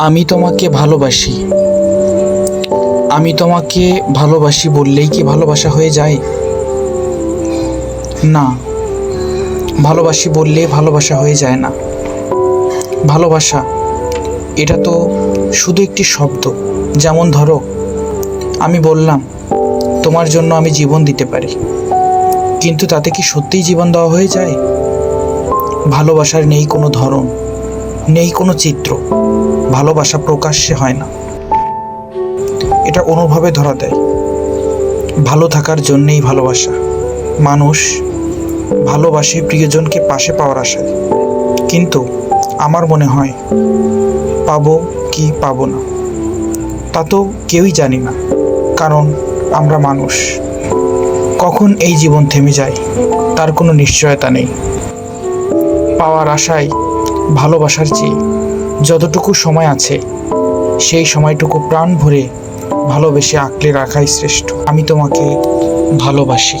আমি তোমাকে ভালোবাসি। আমি তোমাকে ভালোবাসি বললেই কি ভালোবাসা হয়ে যায়? না, ভালোবাসি বললে ভালোবাসা হয়ে যায় না। ভালোবাসা, এটা তো শুধু একটি শব্দ। যেমন ধরো, আমি বললাম, তোমার জন্য আমি জীবন দিতে পারি। কিন্তু তাতে কি সত্যিই জীবন দেওয়া হয়ে যায়? ভালোবাসার নেই কোনো ধরন। নেই কোনো চিত্র। ভালোবাসা প্রকাশ্যে হয় না। এটা অনুভবে ধরা দেয়। ভালো থাকার জন্যেই ভালোবাসা। মানুষ ভালোবাসে প্রিয়জনকে পাশে পাওয়ার আশায়। কিন্তু আমার মনে হয়, পাবো কি পাবো না, তা তো কেউই জানি না, কারণ আমরা মানুষ। কখন এই জীবন থেমে যায়, তার কোনো নিশ্চয়তা নেই। পাওয়ার আশায় ভালোবাসার চেয়ে যতটুকু সময় আছে, সেই সময়টুকু প্রাণ ভরে ভালোবেসে আঁকলে রাখাই শ্রেষ্ঠ। আমি তোমাকে ভালোবাসি।